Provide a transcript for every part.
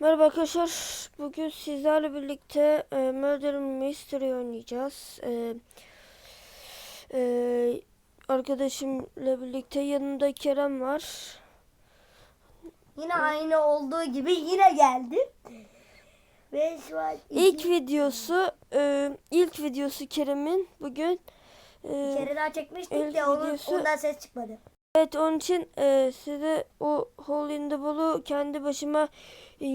Merhaba arkadaşlar. Bugün sizlerle birlikte e, Murder Mystery oynayacağız. E, e, arkadaşımla birlikte yanında Kerem var. Yine aynı olduğu gibi yine geldim. Ve şu an İlk videosu e, ilk videosu Kerem'in bugün. bir E, kere daha çekmiştik de onun, videosu- ondan ses çıkmadı. Evet onun için e, size o Hole in the Ball'u kendi başıma e,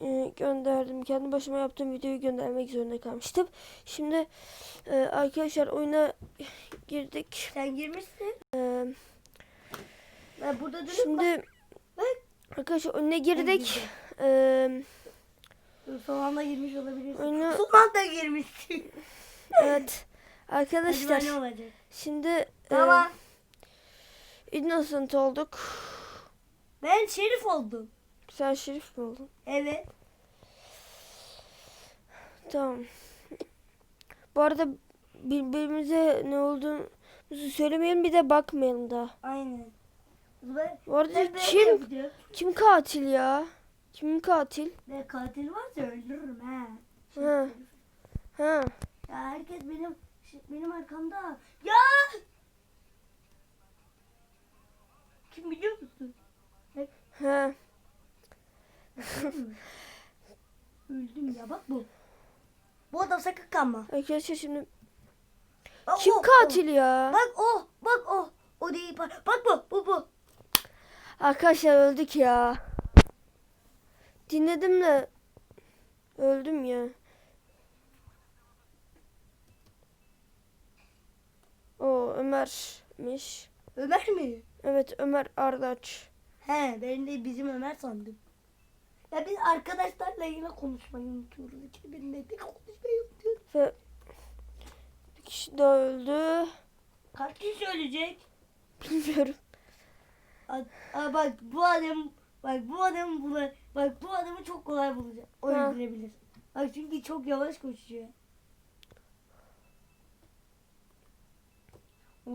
e, gönderdim. Kendi başıma yaptığım videoyu göndermek zorunda kalmıştım. Şimdi e, arkadaşlar oyuna girdik. Sen girmişsin. E, Ben burada durup şimdi Bak. arkadaşlar oyuna girdik. E, bak. Son anda girmiş olabilirsin. Oyunu- Son anda girmişsin. evet arkadaşlar Acaba ne olacak? şimdi e, Tamam. İnnocent olduk. Ben şerif oldum. Sen şerif mi oldun? Evet. Tamam. Bu arada birbirimize ne olduğumuzu söylemeyelim bir de bakmayalım da. Aynen. Ben, Bu arada ben kim yapacağım. kim katil ya? Kim katil? Ne katil varsa öldürürüm ha. Ha. Ha. Ya herkes benim benim arkamda. Ya! Kim biliyor musun? Ha. Öldüm ya bak bu. Bu adam sakın kanma. Arkadaşlar şimdi Bak kim o, katil ya? o. Bak o, bak o. O değil. Bak bak bu, bu bu. Arkadaşlar öldük ya. Dinledim de öldüm ya. O Ömer'miş. Ömer mi? Evet Ömer Ardaç. He, ben de bizim Ömer sandım. Ya biz arkadaşlarla yine konuşmayı unutuyoruz. İkimizle de konuşmayı unutuyoruz. Ve bir kişi daha öldü. Kaç kişi söyleyecek? Bilmiyorum. Aa, aa, bak bu adam bak bu adam bula, bak bu adamı çok kolay bulacak. O öldürebilir. Bak çünkü çok yavaş koşuyor.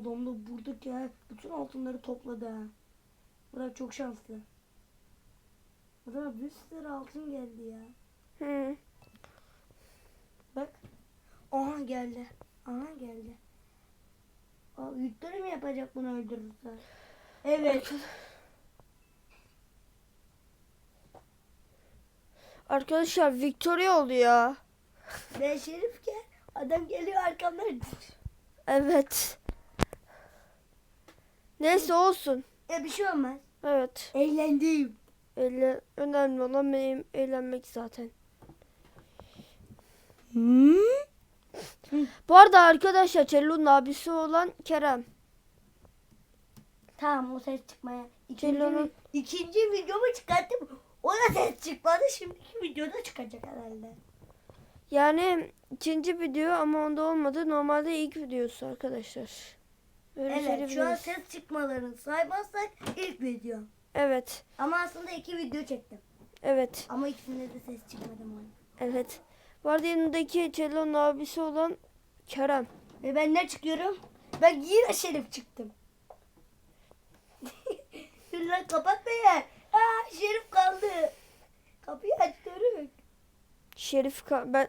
Adam da buradaki ha, bütün altınları topladı ha. Burak çok şanslı. Adama bir sürü altın geldi ya. Hı. Bak. Aha geldi. Aha geldi. Aa, Victoria mi yapacak bunu öldürürse? Evet. Arkadaşlar Victoria oldu ya. Ben şerifken adam geliyor arkamdan. Evet. Neyse olsun. Ya bir şey olmaz. Evet. Eğlendim. Eğlen, önemli olan benim eğlenmek zaten. Hmm? Bu arada arkadaşlar Cello'nun abisi olan Kerem. Tamam o ses çıkmaya. İkinci, Cello'nun- ikinci videomu çıkarttım. Ona ses çıkmadı. Şimdiki videoda çıkacak herhalde. Yani ikinci video ama onda olmadı. Normalde ilk videosu arkadaşlar. Evet şu an ses çıkmalarını saymazsak ilk video. Evet. Ama aslında iki video çektim. Evet. Ama ikisinde de ses çıkmadı mı? Evet. Bu arada yanındaki Cello'nun abisi olan Kerem. Ve ben ne çıkıyorum? Ben yine şerif çıktım. Dur lan kapat be ya. Aa, şerif kaldı. Kapıyı aç Doruk. Şerif Ka- ben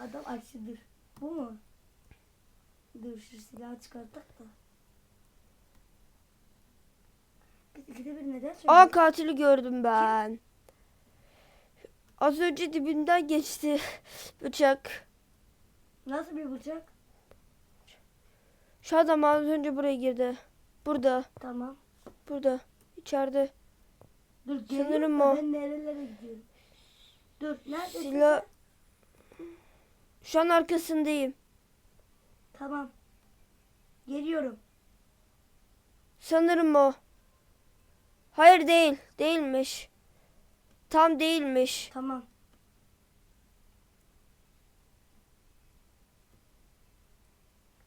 Adam açıdır. Bu mu? Dur şu silahı çıkartak da. Biz ikide bir neden Aa katili gördüm ben. Az önce dibinden geçti bıçak. Nasıl bir bıçak? Şu adam az önce buraya girdi. Burada. Tamam. Burada. İçeride. Dur Sanırım o. ben nerelere gidiyorum? Dur neredesin? Silah. Şu an arkasındayım. Tamam. Geliyorum. Sanırım o. Hayır değil. Değilmiş. Tam değilmiş. Tamam.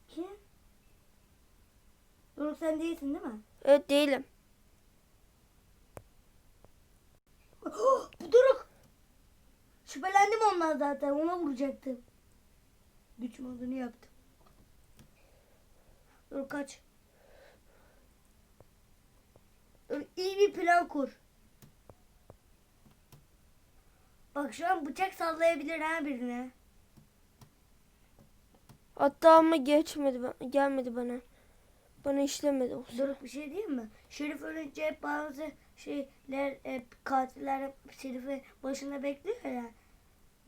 Kim? Doruk sen değilsin değil mi? Evet değilim. Bu Doruk. Şüphelendim ondan zaten. Ona vuracaktım. Güç modunu yaptım. Doruk kaç. Doruk iyi bir plan kur. Bak şu an bıçak sallayabilir ha birine. Hatta ama geçmedi gelmedi bana. Bana işlemedi o Dur bir şey diyeyim mi? Şerif ölünce hep bazı şeyler hep katiller hep Şerif'i başında bekliyor ya.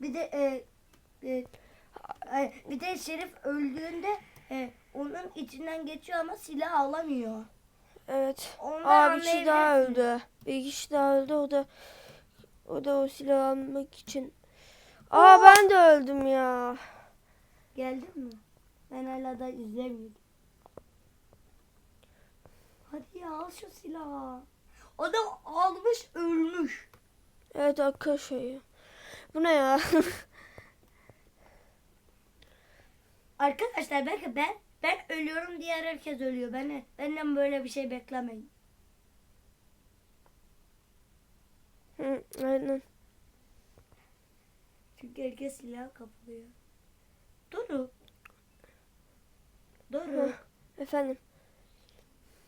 Bir de e, e, e, bir de Şerif öldüğünde e, onun içinden geçiyor ama silah alamıyor. Evet. Ondan Aa bir kişi daha anlayabilirsin. öldü. Bir kişi daha öldü. O da o da o silahı almak için. Aa ben de öldüm ya. Geldin mi? Ben hala da izlemiyorum. Hadi ya al şu silahı. Adam almış ölmüş. Evet arkadaşlar ya. Bu ne ya? Arkadaşlar belki ben ben ölüyorum diğer herkes ölüyor. Ben benden böyle bir şey beklemeyin. Hı, Aynen. Çünkü herkes silah kapılıyor. Doruk. Hı, Doruk. Efendim.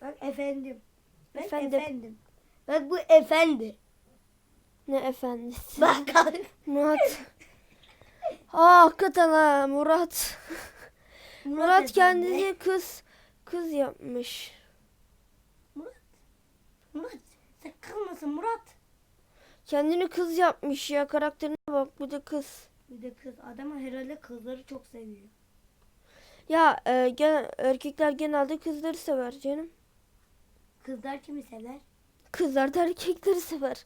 Bak efendim. Ben Efendim. efendim. Bak bu efendi. Ne efendisi? Bak. Murat. Aa hakikaten ha Murat. Murat efendi. kendisi kız kız yapmış. Murat. Murat. Sakın Murat? Kendini kız yapmış ya karakterine bak bu da kız. Bir de kız. Adam herhalde kızları çok seviyor. Ya e, gen- erkekler genelde kızları sever canım. Kızlar kimi sever? Kızlar da erkekleri sever.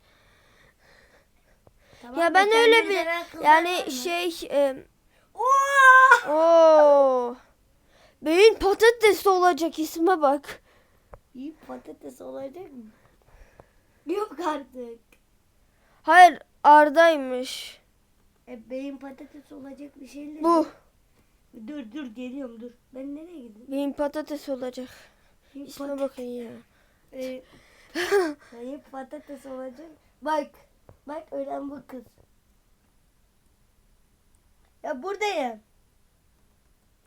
Tamam ya ben öyle kendini bir yani şey e, Oo! Oo. Beyin patates olacak isme bak. İyi patates olacak mı? Yok artık. Hayır Arda'ymış. E, beyin patates olacak bir şeyler. Bu Dur dur geliyorum dur. Ben nereye gideyim? beyin patates olacak. Beyin İsme pat- bakın ya. E, beyin patates olacak. Bak. Bak ölen bu kız. Ya buradayım.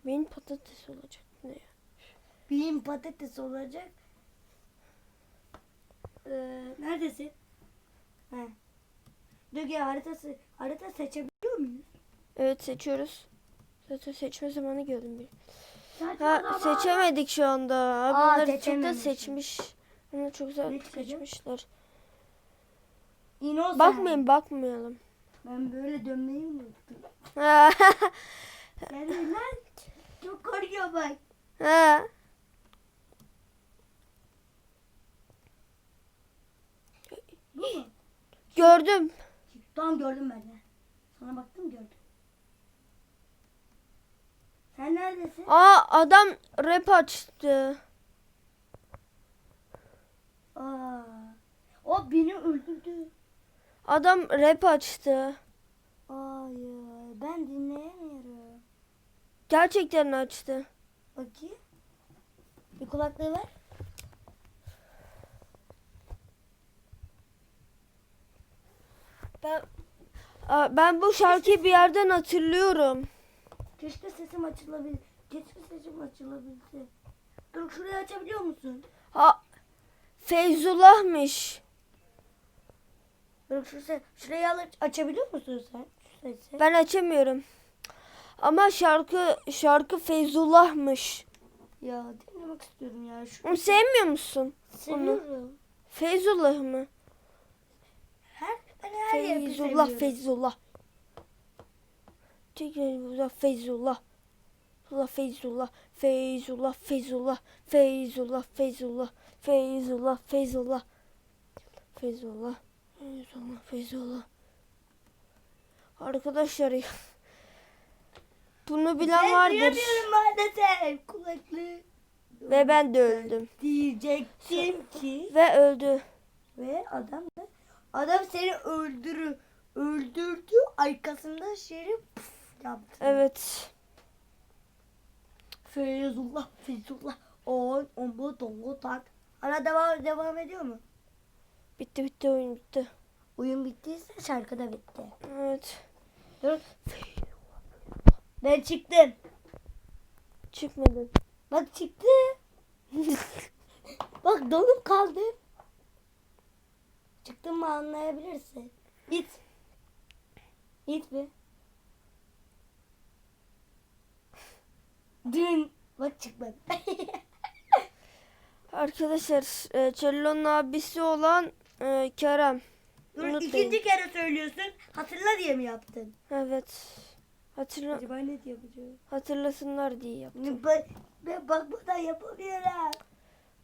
Beyin patates olacak. Ne ya? Beyin patates olacak. Ee, neredesin? He. Ya haritası, harita seçebiliyor muyuz? Evet seçiyoruz. Zaten seçme zamanı gördüm bir. Ha seçemedik şu anda. Aa, Bunları çok da seçmiş. Bunu çok güzel seçmişler. İnosan. Bakmayın bakmayalım. Ben böyle dönmeyi mi unuttum? Yani lan çok korkuyor bak. ha. Bu mu? Gördüm. Tamam gördüm ben de. Sana baktım gördüm. Sen neredesin? Aa adam rap açtı. Aa, o beni öldürdü. Adam rap açtı. Hayır ben dinleyemiyorum. Gerçekten açtı. Bakayım. Bir kulaklığı ver. Ben Aa, ben bu şarkıyı bir yerden hatırlıyorum. Keşke sesim açılabilir. Keşke sesim açılabilse. Dur şurayı açabiliyor musun? Ha Feyzullah'mış. Dur şu ses, şurayı alıp açabiliyor musun sen? Şu sesi. Ben açamıyorum. Ama şarkı şarkı Feyzullah'mış. Ya dinlemek istiyorum ya. Şu Onu sevmiyor musun? seviyorum. Feyzullah mı? Her, ben her yeri Feyzullah, seviyorum. Feyzullah. Feyzullah, Feyzullah. Feyzullah, Feyzullah, Feyzullah, Feyzullah, Feyzullah, Feyzullah, Feyzullah, Feyzullah, Feyzullah, Feyzullah, Feyzullah. Arkadaşlar ya. Bunu bilen Ben vardır. duyamıyorum maalesef. Kulaklığı. Ve ben de öldüm. Diyecektim ki. Ve öldü. Ve adam da adam seni öldürü öldürdü arkasında şerif yaptı. Evet. Feyzullah Feyzullah on on bu dongu tak. Hala devam devam ediyor mu? Bitti bitti oyun bitti. Oyun bittiyse şarkı da bitti. Evet. Dur. Ben çıktım. Çıkmadı. Bak çıktı. Bak donup kaldım. Çıktım mı anlayabilirsin. Git. Git be. Dün bak çıkmadı. Arkadaşlar e, Cello'nun abisi olan e, Kerem. Dur Unutmayın. ikinci kere söylüyorsun. Hatırla diye mi yaptın? Evet. Hatırla, Acaba ne diye yapacağım? hatırlasınlar diye yaptım. Ben, ben bakmadan yapamıyorum.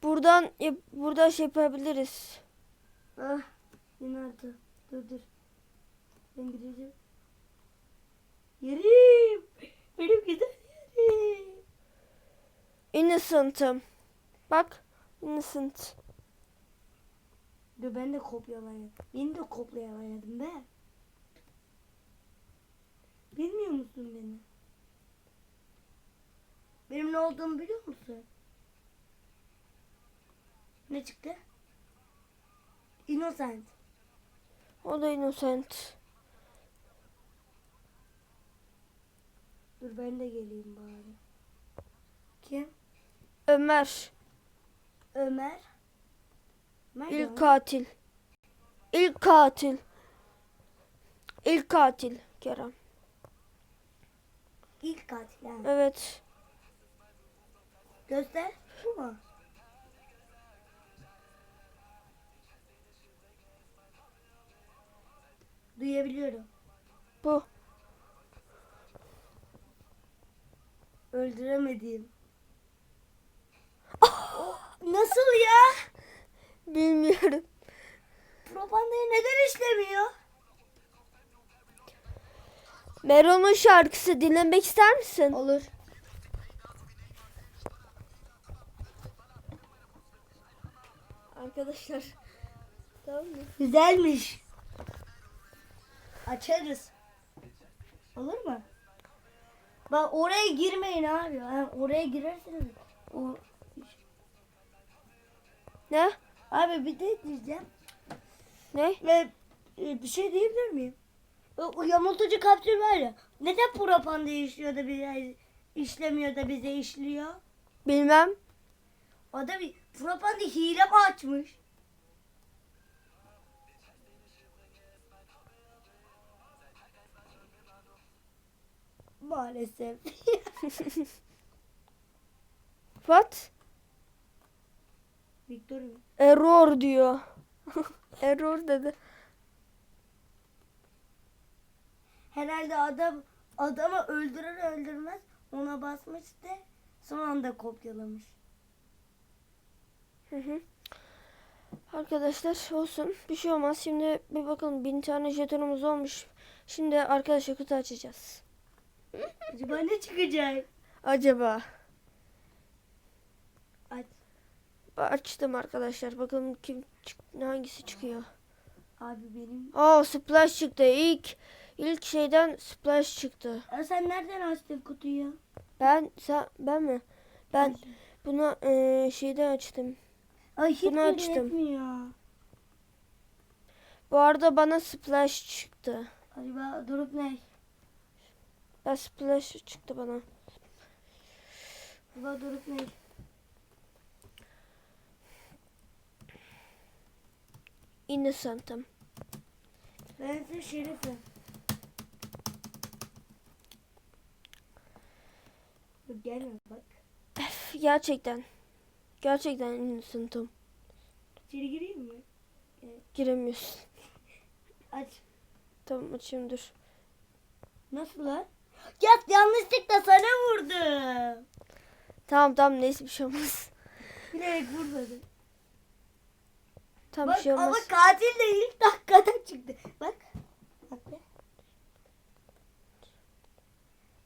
Buradan yap- buradan şey yapabiliriz. Ah yine artık. Dur dur. Ben gideceğim. Yerim. Benim güzel yerim. Innocent'ım. Bak. Innocent. Dur ben de kopyalayayım. Beni de kopyalayalım be. Bilmiyor musun beni? Benim ne olduğumu biliyor musun? Ne çıktı? Innocent. O da Innocent. Dur ben de geleyim bari. Kim? Ömer. Ömer. Ömer İlk ya. katil. İlk katil. İlk katil Kerem. İlk katil. Evet. Göster. Bu mu? Duyabiliyorum. Bu. Öldüremediğim. Nasıl ya? Bilmiyorum. Propagandayı neden işlemiyor? Meron'un şarkısı dinlemek ister misin? Olur. Arkadaşlar. Tamam mı? Güzelmiş. Açarız. Olur mu? Bak oraya girmeyin abi. Ha, oraya girerseniz. O... Ne? Abi bir de diyeceğim. Ne? Ve e, bir şey diyebilir miyim? O, yamultucu kapsül var ya. Neden propaganda işliyor da bize işlemiyor da bize işliyor? Bilmem. O da bir propaganda hile mi açmış? Maalesef. What? Victor? Error diyor. Error dedi. Herhalde adam adamı öldürür öldürmez ona basmış da son anda kopyalamış. Hı hı. Arkadaşlar olsun. Bir şey olmaz. Şimdi bir bakalım bin tane jetonumuz olmuş. Şimdi arkadaşlar kutu açacağız. Acaba ne çıkacak? Acaba. Aç. Açtım arkadaşlar. Bakalım kim çık- hangisi çıkıyor. Abi benim. Aa splash çıktı. İlk ilk şeyden splash çıktı. Ya sen nereden açtın kutuyu? Ben sen ben mi? Ben bunu eee, şeyden açtım. Ay hiç Bunu açtım. etmiyor. Bu arada bana splash çıktı. Acaba durup ne? Ben splash çıktı bana. Acaba durup ne? Innocent'ım. Ben de şerifim. Gelme bak. Gerçekten. Gerçekten innocent'ım. İçeri gireyim mi? Giremiyorsun. Aç. Tamam açayım dur. Nasıl lan? Ya yanlışlıkla sana vurdum. Tamam tamam neyse bir şey olmaz. Bilerek vurmadım. Tamam Bak bir şey ama olmaz. katil de ilk dakikada çıktı. Bak. Bak be.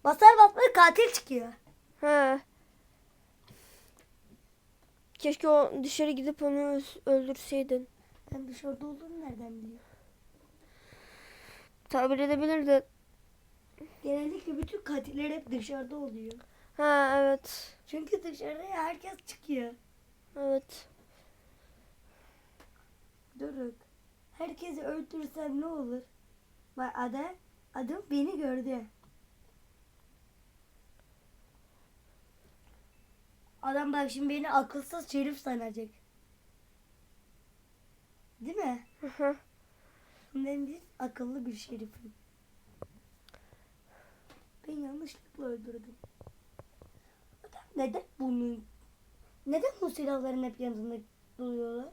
Basar basmaz katil çıkıyor. Ha. Keşke o dışarı gidip onu öldürseydin. Ben dışarıda olduğunu nereden biliyorum? Tabir edebilirdi. Genellikle bütün katiller hep dışarıda oluyor. Ha evet. Çünkü dışarıya herkes çıkıyor. Evet. Doruk. Herkesi öldürsen ne olur? Bak adam, adam beni gördü. Adam bak şimdi beni akılsız şerif sanacak. Değil mi? Hı hı. Ben bir akıllı bir şerifim. Ben yanlışlıkla öldürdüm. Adam neden bunu? Neden bu silahların hep yanında duruyorlar?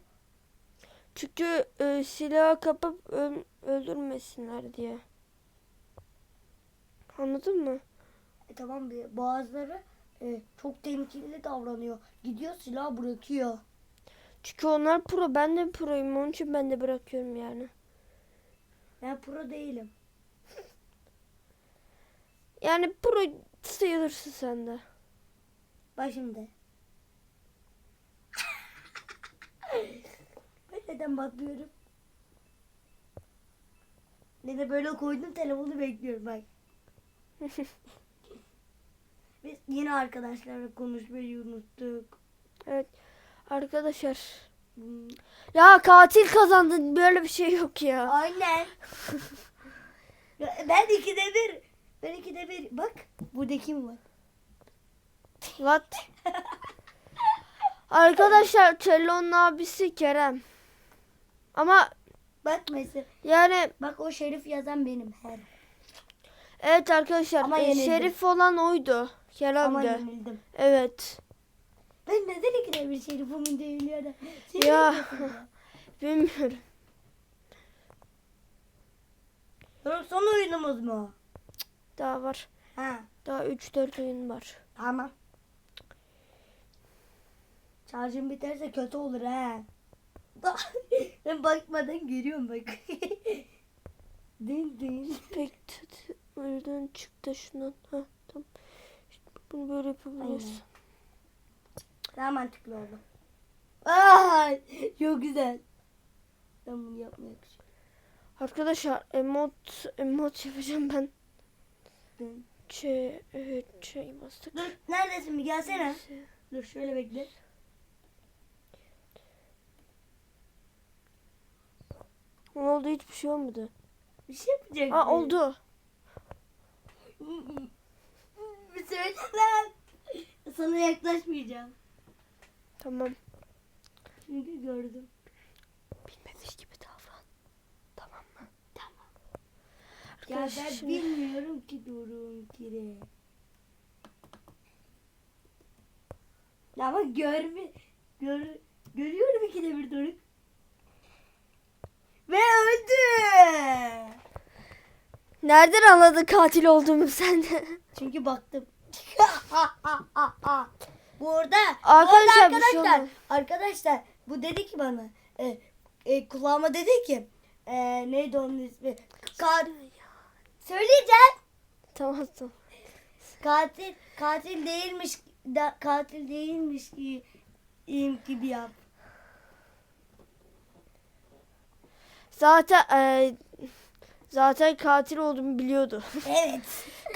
Çünkü e, silahı kapıp öl- öldürmesinler diye. Anladın mı? E tamam bir bazıları e, çok temkinli davranıyor. Gidiyor silah bırakıyor. Çünkü onlar pro. Ben de proyum. Onun için ben de bırakıyorum yani. Ben pro değilim. Yani pro sayılırsın sen de. Bak şimdi. ben neden bakmıyorum? Ne de böyle koydum telefonu bekliyorum bak. Biz yine arkadaşlarla konuşmayı unuttuk. Evet. Arkadaşlar. Hmm, Ya katil kazandı. Böyle bir şey yok ya. Aynen. Ya ben ikide bir. Ben ikide bir. Bak burada kim var? What? Arkadaşlar Cello'nun abisi Kerem. Ama Bak mesela. yani Bak o şerif yazan benim her. evet arkadaşlar Ama e, şerif olan oydu. Ama Kerem de. yenildim. Evet. Ben neden ikide bir ya da. Şerif Ya. Bilmiyorum. Oğlum son oyunumuz mu? Daha var. Ha Daha 3-4 oyun var. tamam. Şarjım biterse kötü olur ha. ben bakmadan görüyorum bak. din din. Pek t- t- oradan çıktı şundan. Ha, bunu böyle yapabiliriz. Daha mantıklı oldu. Aa, çok güzel. Ben bunu yapmaya. Arkadaşlar emot emot yapacağım ben. Şey, evet, şey bastık. Dur neredesin bir gelsene. Dur şöyle bekle. Ne oldu hiçbir şey olmadı. Bir şey yapacak. Aa oldu. Bir söyle lan. Sana yaklaşmayacağım. Tamam. Çünkü gördüm. Bilmemiş gibi davran. Tamam mı? Tamam. Ya Arkadaşlar ben şimdi- bilmiyorum ki durum kire. Ya bak görme, gör, görüyorum ikide bir Doruk. Ve öldü. Nereden anladın katil olduğumu sen? Çünkü baktım. bu arada Arkadaşlar, bu arada şey arkadaşlar, olmaz. arkadaşlar bu dedi ki bana e, e, kulağıma dedi ki e, neydi onun ismi? Ka- söyleyeceğim. Tamam tamam. Katil katil değilmiş da, katil değilmiş ki iyiyim gibi yap. Zaten e, zaten katil olduğumu biliyordu. Evet.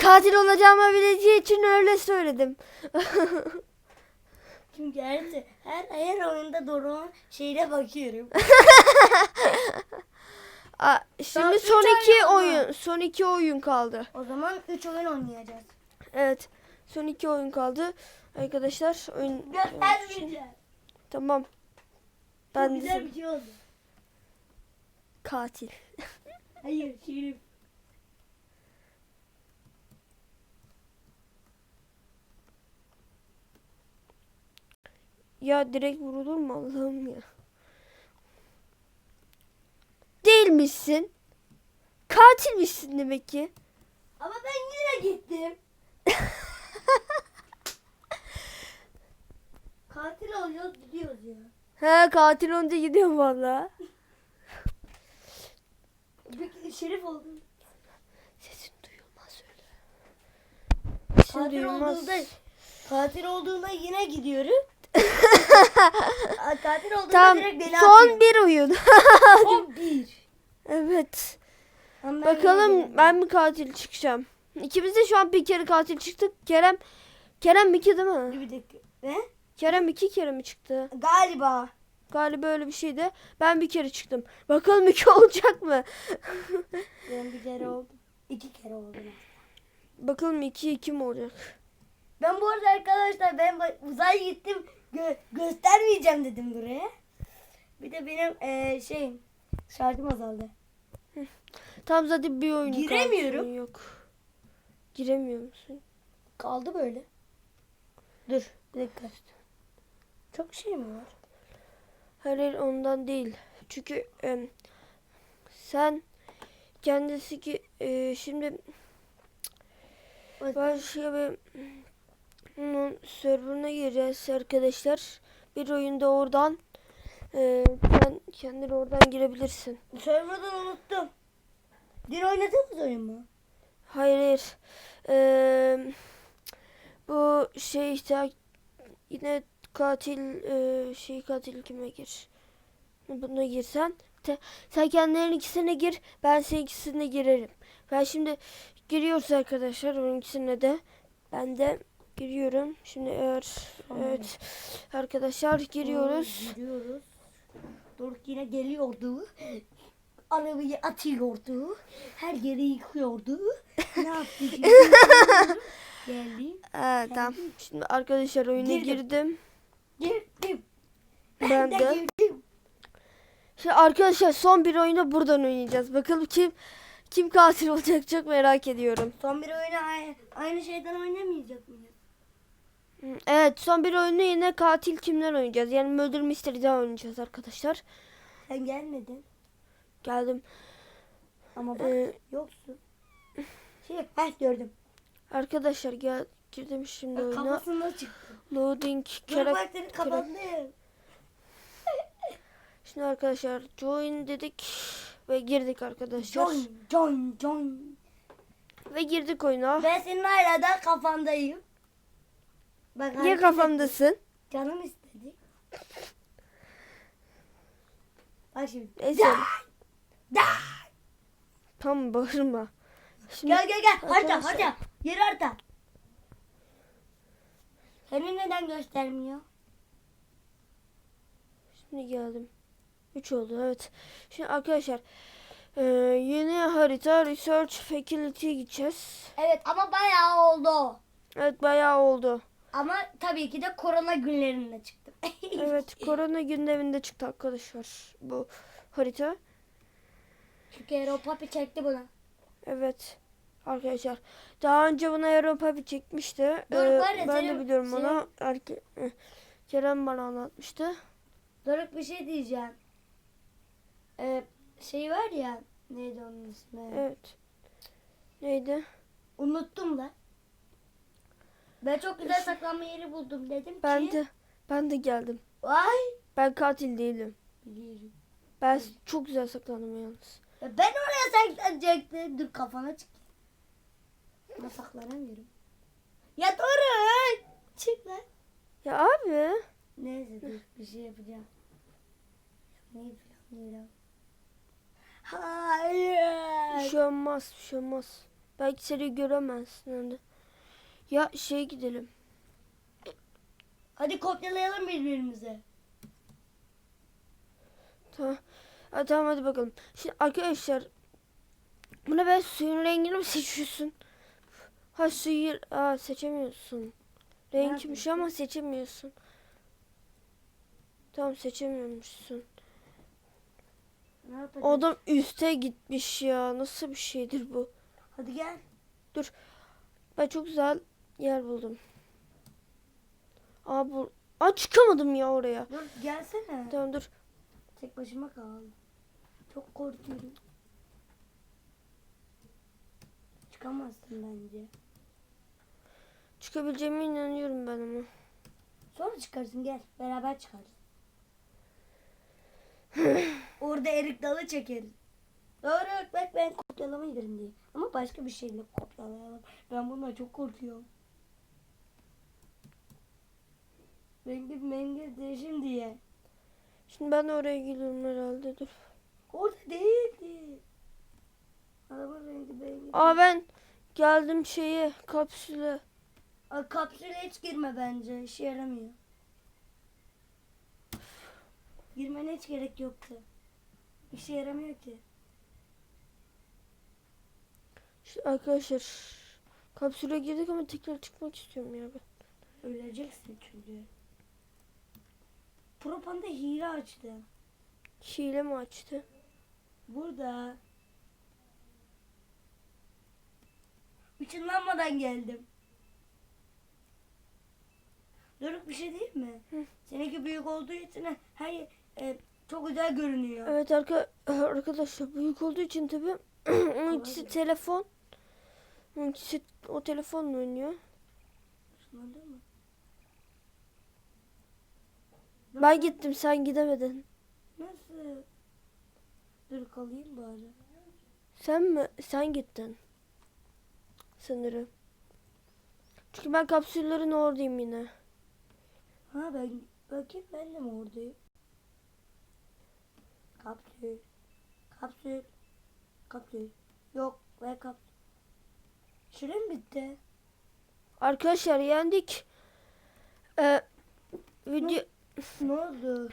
katil olacağımı bileceği için öyle söyledim. Çünkü her her, her oyunda Doruk'un şeyine bakıyorum. Aa, Daha şimdi üç son oyun iki var. oyun, son iki oyun kaldı. O zaman 3 oyun oynayacağız. Evet. Son iki oyun kaldı. Arkadaşlar oyun Göstermeyeceğim. Tamam. Ben Ben güzel de bir şey oldu. katil. Hayır Şerif. Ya direkt vurulur mu Allah'ım ya. Değilmişsin. Katilmişsin demek ki. Ama ben yine gittim. Katil oluyoruz gidiyoruz ya. He katil olunca gidiyorum valla. Peki Şerif oldum. Sesin duyulmaz öyle. Sesin Katil duyulmaz. olduğunda katil olduğunda yine gidiyorum. Aa, katil olduğunda Tamam direkt beni son atıyor. bir oyun. Son bir. evet. Ben Bakalım geldim. ben mi katil çıkacağım. İkimiz de şu an bir kere katil çıktık. Kerem Kerem iki değil mi? Bir dakika. Ne? Kerem iki kere mi çıktı? Galiba. Galiba öyle bir şeydi. Ben bir kere çıktım. Bakalım iki olacak mı? Ben bir kere oldum. İki kere oldum. Bakalım iki iki mi olacak? Ben bu arada arkadaşlar ben uzay gittim gö- göstermeyeceğim dedim buraya. Bir de benim eee şeyim şarjım azaldı. Tam zaten bir oyun Giremiyorum. Yok. Giremiyor musun? Kaldı böyle. Dur bir dakika. Çok şey mi var? Hayır ondan değil. Çünkü em, sen kendisi ki e, şimdi başka bir onun serverına gireceğiz arkadaşlar. Bir oyunda oradan e, sen kendin oradan girebilirsin. Server'dan unuttum. Dün oynadığımız oyun mu? Hayır hayır. E, bu şey işte yine katil e, şey katil kime gir? Buna girsen. Te, sen kendilerinin ikisine gir. Ben senin ikisine girerim. Ben şimdi giriyoruz arkadaşlar. Onun ikisine de. Ben de giriyorum. Şimdi eğer Tamam. evet arkadaşlar giriyoruz. Giriyoruz. Doruk yine geliyordu. Arabayı atıyordu. Her yeri yıkıyordu. ne yaptı? Geldim. Evet, tamam. Şimdi arkadaşlar oyuna Girdim. girdim. Girdim. Ben de de. girdim. Şimdi arkadaşlar son bir oyunu buradan oynayacağız. Bakalım kim kim katil olacak çok merak ediyorum. Son bir oyunu aynı, aynı şeyden oynamayacak mıyız? Evet son bir oyunu yine katil kimler oynayacağız. Yani Murder Mystery'den oynayacağız arkadaşlar. Sen gelmedin. Geldim. Ama bak Ee, yoksun. Şey, heh gördüm. arkadaşlar gel girdim şimdi oyuna. Kafasına çıktı. Loading Dur karak- bak senin kafanda. Şimdi arkadaşlar join dedik ve girdik arkadaşlar. Join, join, join. Ve girdik oyuna. Ben senin hala da kafandayım. Bak Niye kafamdasın? Canım istedi. Bak şimdi. Neyse. Tam bağırma. Şimdi Gel gel gel. Harita Arkadaşlar. harita. Yürü harita. Seni neden göstermiyor? Şimdi geldim. 3 oldu evet. Şimdi arkadaşlar eee, yeni harita Research Facility'ye gideceğiz. Evet ama bayağı oldu. Evet bayağı oldu. Ama tabii ki de korona günlerinde çıktı. Evet korona gündeminde çıktı arkadaşlar bu harita. Çünkü Europa bir çekti bunu. Evet arkadaşlar. Daha önce buna Europa bir çekmişti. Dur, ya, ben de senin- biliyorum senin- onu. Erke- eh, Kerem bana anlatmıştı. Doruk bir şey diyeceğim. Ee, şey var ya neydi onun ismi? Evet. Neydi? Unuttum da. Ben çok güzel saklanma yeri buldum dedim Ben ki. de ben de geldim. Vay. Ben katil değilim. Biliyorum. Ben çok güzel saklandım yalnız. Ya Ben oraya saklanacaktım. Dur kafana çık. Ama saklanamıyorum. Ya Doruk. Çık lan. Ya abi. Neyse dur bir şey yapacağım. Planlıyorum? Bir Hayır. şey olmaz, bir şey olmaz. Belki seni göremezsin önde. Ya şey gidelim. Hadi kopyalayalım birbirimizi. Tamam. Ha, tamam hadi bakalım. Şimdi arkadaşlar buna ben suyun rengini mi seçiyorsun? Ha suyu Aa, seçemiyorsun. Renkmiş ama seçemiyorsun. Tamam seçemiyormuşsun. Ne? Adam üste gitmiş ya. Nasıl bir şeydir bu? Hadi gel. Ben çok güzel yer buldum. Aa bu Aa çıkamadım ya oraya. Dur gelsene. Tamam dur. Tek başıma kaldım. Çok korkuyorum. Çıkamazsın bence. Çıkabileceğime inanıyorum ben ama. Sonra çıkarsın gel. Beraber çıkarız. Orada erik dalı çekeriz. Doğru bak ben kopyalama giderim diye. Ama başka bir şeyle kopyalayalım. Ben bundan çok korkuyorum. Rengi mengi değişim diye. Şimdi ben oraya gidiyorum herhalde dur. Orada değildi. Araba rengi belli. Aa ben geldim şeye kapsüle. Kapsüle hiç girme bence. İşe yaramıyor. Girmene hiç gerek yoktu. İşe yaramıyor ki. İşte arkadaşlar kapsüle girdik ama tekrar çıkmak istiyorum ya ben. Öleceksin çünkü. Propanda hile açtı. Hile mi açtı? Burada. ışınlanmadan geldim. Doruk bir şey değil mi? Hı. Seninki büyük olduğu için her e, çok güzel görünüyor. Evet arka, arkadaşlar büyük olduğu için tabi onunkisi telefon. Onunkisi o telefonla oynuyor. Ben gittim sen gidemedin. Nasıl? Dur kalayım bari. Sen mi? Sen gittin. Sanırım. Çünkü ben kapsüllerin oradayım yine. Ha ben bakayım ben de mi oradayım? Kapsül. Kapsül. Kapsül. Yok ve kapsül. Süre mi bitti? Arkadaşlar yendik. Ee, video Ne oldu?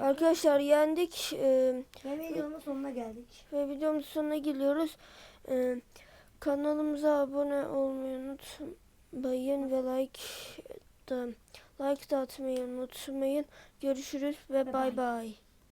arkadaşlar yendik. Ee, Ve videonun sonuna geldik. ve videomuzun sonuna geliyoruz. Ee, kanalımıza abone olmayı unutmayın ve like da like da atmayı unutmayın. Görüşürüz ve bay. bay.